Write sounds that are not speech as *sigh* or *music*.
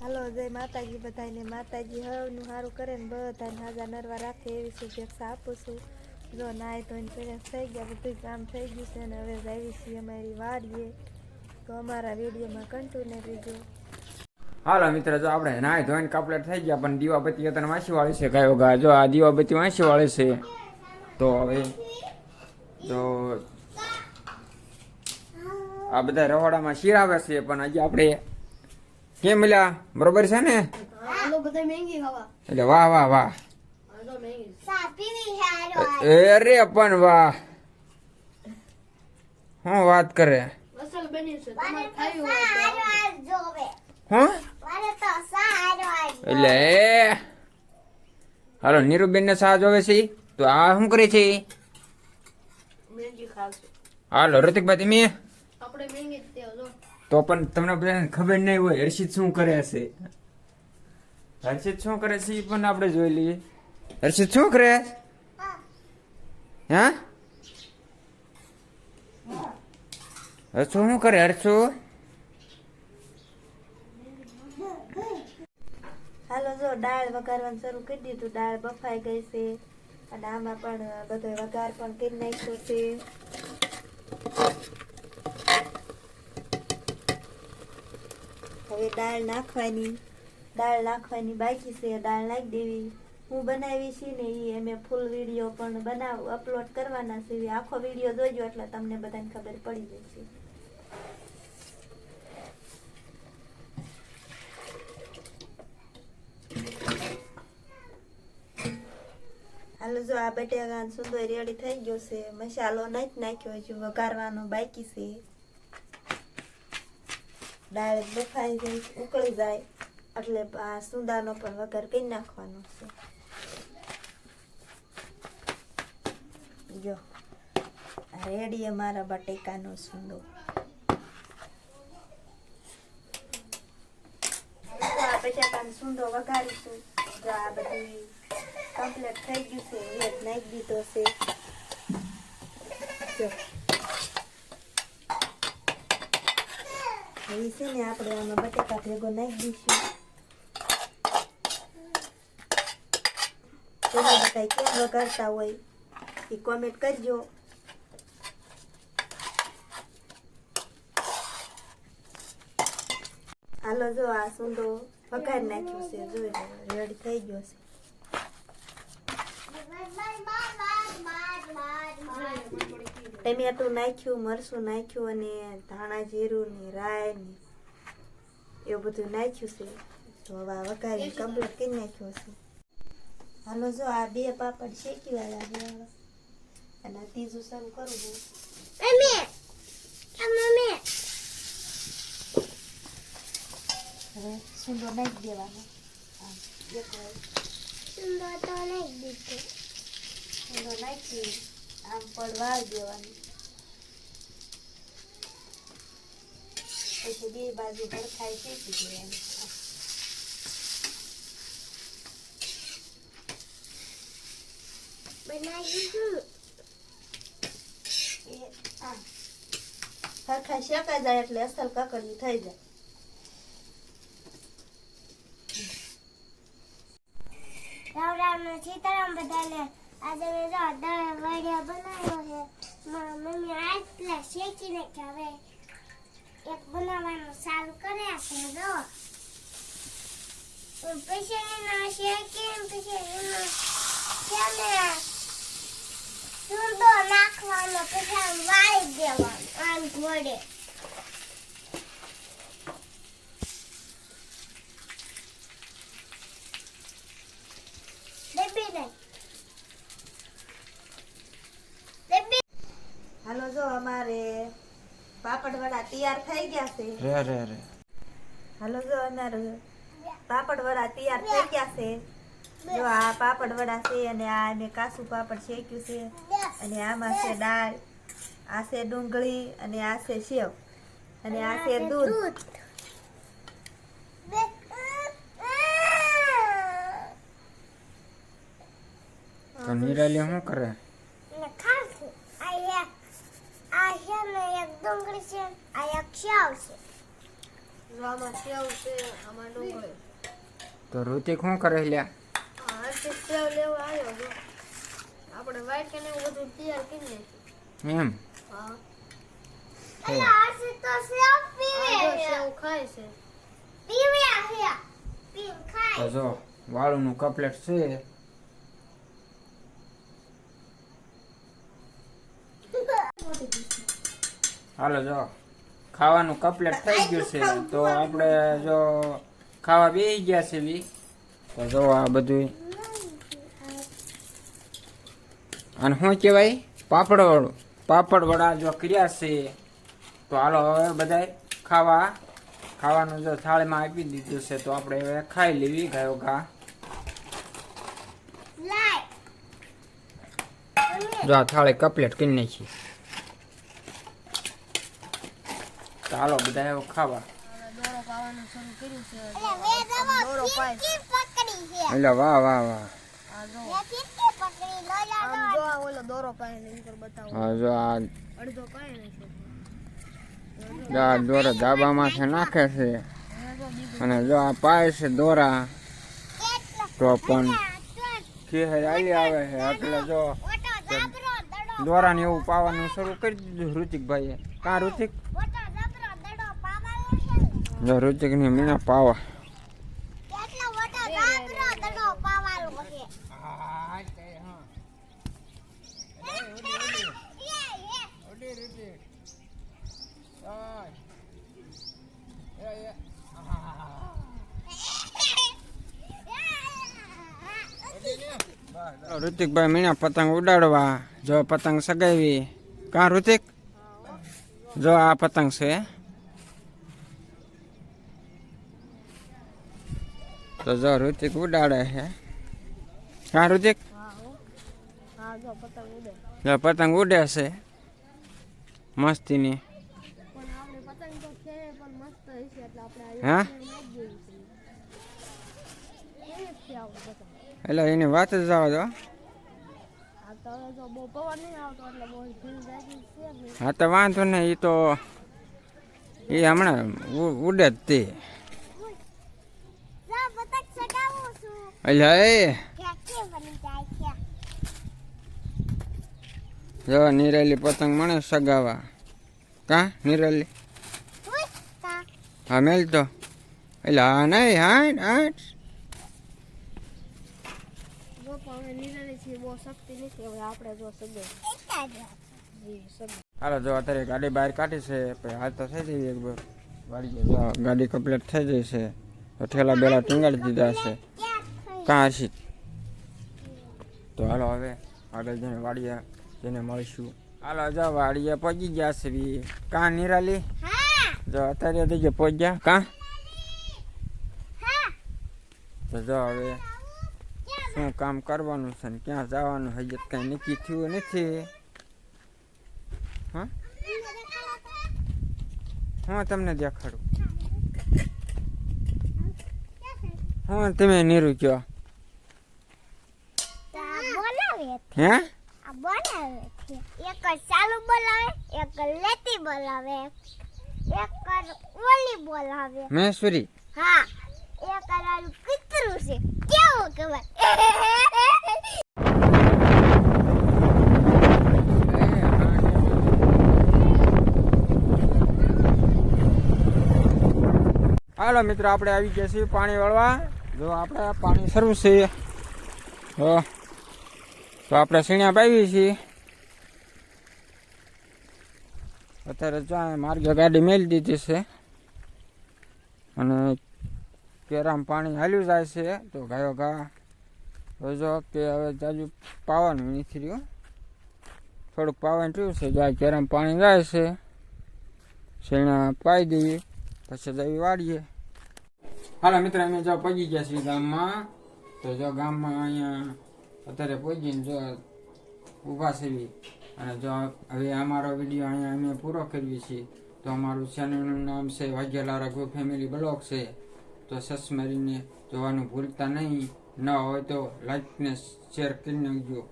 હાલો, જય માતાજી બધાને માતાજી હવનું સારું કરે ને બધાને હાજા નરવા રાખે એવી શુભેચ્છા આપું છું. જો નાય ધોઈને ફ્રેશ થઈ ગયા બધું કામ થઈ ગયું છે ને હવે આવી છીએ અમારી વાડીએ. તો અમારા વિડીયોમાં કન્ટિન્યુ રહેજો. હાલો મિત્ર, જો આપણે નાય ધોઈને કપલેટ થઈ ગયા, પણ દીવાબત્તી અત્યારે વાંચી વાળી છે કયો ગા. જો આ દીવાબત્તી વાંચી વાળી છે. તો હવે તો આ બધા રવાડામાં શીરાવે છે, પણ હજી આપણે કેમ મળ્યા બરોબર છે ને? એટલે વાહ વાહ વાહ. અરે પણ વાહ. હું વાત કરે? હું? એટલે હાલો નીરુબેન ને સાહ જોવે છે તો આ શું કરે છે હાલો ઋતિકભાઈ તમે? આપણે તે પણ તમને ખબર નહીં હોય, હર્ષિત શું કરે છે? હર્ષિત શું કરે છે પણ આપણે જોઈ લઈએ. હર્ષિત શું કરે? હા? હર્ષુ શું કરે, હર્ષુ? હાલો, જો દાળ વઘારવાનું શરૂ કરી દીધું. દાળ બફાઈ ગઈ છે. અને આમાં પણ બધો વઘાર પણ કરી નાખ્યો છે. હવે દાળ નાખવાની. દાળ નાખવાની બાકી છે, દાળ નાખી દેવી. હું બનાવી છે ને એ અમે ફૂલ વીડિયો પણ બનાવ અપલોડ કરવાના છે. આખો વીડિયો જોજો એટલે તમને બધાને ખબર પડી જશે. હાલો, જો આ બટેકા સુંદર રેડી થઈ ગયો છે. મસાલો નાખી નાખ્યો હજુ વઘારવાનો બાકી છે. દાળ બફાઈ જાય, ઉકળી જાય, એટલે આ સુંદાનો પણ વઘાર કરી નાખવાનો છે. જો રેડી અમારા બટેકાનો સુંદો. બટેકાનો સુંદો વઘારીશું. જો આ બધી કમ્પ્લીટ થઈ ગયું છે જ નાખી દીધો છે. જો. હવે છે ને આપણે આમાં બટેકા ભેગો નાખી દઈશું. તમે બધા કેમ વગાડતા હોય એ કોમેન્ટ કરજો. હાલો જો આ સુંદો વઘાર નાખ્યો છે જોઈ રેડી થઈ ગયો છે. ટમેટું નાખ્યું મરચું નાખ્યું અને ધાણા જીરું ને રાય ને એવું બધું નાખ્યું છે. તો હવે વઘારી કમ્પ્લીટ કરી નાખ્યો છે. હાલો જો આ બે પાપડ શેકી વાળા છે અને ત્રીજું શરૂ કરું છું. હવે સુંદર નાખી દેવાનો. આમ એક વાર સુંદર નાખી. આમ પડવા દેવાનું. પછી બે બાજુ હરખાઈ શેકી દેવાની હરખા શેકાઈ જાય એટલે અસલ કકડી થઈ જાય. રામ રામ સીતારામ બધાને આજે મેં જો દાળ વડિયા બનાવ્યો છે. મમ્મી આજ પેલા શેકી નાખ્યા હવે એક બનાવવાનું ચાલુ કર્યા છે, જો. પછી એનો શેકી પછી એનો છે ને નાખવાનો પછી આમ વાળી દેવાનો, આમ ઘોડે ડબ્બી નહીં ડબ્બી હાલો જો અમારે પાપડ તૈયાર થઈ ગયા છે. રે રે રે. હાલો જો અમારે પાપડ તૈયાર થઈ ગયા છે. જો આ પાપડ છે અને આ મેં કાસુ પાપડ શેક્યું છે. અને આમાં છે દાળ આ છે ડુંગળી અને આ છે સેવ. અને આ છે દૂધ. તો નિરાલી શું કરે ને ખાશું આ એક આ છે ને એક ડુંગળી છે આ એક છે. જો આમાં સેવ છે આમાં ડુંગળી. તો ઋતિક શું કરે લ્યા? હા હરખી સેવ લેવા આવ્યો જો. આપણે વાઈટ કે ને એવું બધું તૈયાર કરી નાખ્યું એમ? હા. છે. અલા આસી તો સેવ પીવે સેવ ખાય છે. પીવે છે પીવ તો ખાય જો વાળુનું કપલેટ છે. હાલો જો. ખાવાનું કપલેટ થઈ ગયું છે. તો આપણે જો ખાવા બેસી ગયા છે બી. તો જો આ બધું અને શું કહેવાય પાપડ વાળું પાપડ વડા જો કર્યા છે. તો હાલો હવે બધા ખાવા. ખાવાનું જો થાળીમાં આપી દીધું છે. તો આપણે હવે ખાઈ લેવી ગયો ઘા. જો આ થાળી કપલેટ કરી નાખી ચાલો બધા હવે ખાવા હવે દોરો પાવાનું શરૂ કર્યું છે અલા વે દવા દોરો પાય ફીરકી પકડી ખાવા. એટલે વાહ વાહ વાહ. દોરો ને છે, નાખે છે. અને જો આ પાય છે, દોરા. તો પણ ખીહેર આલી આવે છે એટલે જો દોરાને એવું પાવાનું શરૂ કરી દીધું ઋતિકભાઈએ. કાં ઋતિક ઓટો દાબરો દડો પાવાનો છે ને જો ઋતિકની મીણા પાવા. ઋતિકભાઈ મીના પતંગ ઉડાડવા. જો પતંગ સગાવી. કાં ઋતિક? જો આ પતંગ છે. તો જો ઋતિક ઉડાડે છે. હા, ઋતિક? પતંગ ઉડે છે. મસ્તીની. હા? એટલે એની વાત જ જવા દો. હા, તો વાંધો ને એ તો એ હમણાં ઉડે જ તે જા પતંગ સગાવું જાય જો નિરેલી પતંગ મળે સગાવા કા નિરેલી હા મેલ તો એટલે હા નહીં હાટ હાટ જો પણ હવે નિરાળી છે બહુ શક્તિ નથી હવે આપણે જો સગે એકા જ જી સગે હાલો જો અત્યારે ગાડી બહાર કાઢી છે પછી હાલ તો થઈ જઈએ એક વાર વાળી ગાડી કમ્પ્લીટ થઈ જઈ છે તો ઠેલા બેલા ટીંગાડી દીધા છે કાં હશી. તો હાલો હવે આગળ જઈને વાડીએ જઈને મળીશું. હાલો જો વાડીએ પહોંચી ગયા છે બી. કાં નિરાલી? જો અત્યારે થઈ ગયા પહોંચ્યા. કાં? હા તો જો હવે શું કામ કરવાનું છે ને? ક્યાં જવાનું હજી કાંઈ નક્કી થયું નથી. હા? હું તમને દેખાડું? હું. તમે નીરુ કયો? બોલાવે હે? આ બોલાવે છે એક જ ચાલુ બોલાવે એક લેતી બોલાવે. એક ઓલી બોલાવે. મહેશ્વરી હા એક આલું કૂતરું છે. કેવું કહેવાય? *laughs* હાલો મિત્રો આપણે આવી ગયા છીએ પાણી વળવા. જો આપણે પાણી શરૂ છે. તો આપણે સીણ્યા પાવી છીએ. અત્યારે જો માર્ગે ગાડી મેલી દીધી છે. અને કેરામ પાણી હાલ્યું જાય છે, તો ગાયો ઘા જો કે હવે જાજુ પાવાનું નથી રહ્યું. થોડુંક પાવાનું થયું છે, જો આ કેરામ પાણી જાય છે. સીણા પાઈ દઈએ, પછી જઈ વાળીએ. હાલો મિત્રો, અમે જો પગી ગયા છીએ ગામમાં. તો જો ગામમાં અહીંયા અત્યારે પહોંચીને જો ઊભા છીએ અને જો હવે અમારો વીડિયો અહીંયા અમે પૂરો કરીએ છીએ, તો અમારું ચેનલનું નામ છે વાઘેલા રઘુ ફેમિલી બ્લોગ છે. તો સસ મારીને જોવાનું ભૂલતા નહીં. ન હોય તો લાઈકને શેર કરી નાખજો.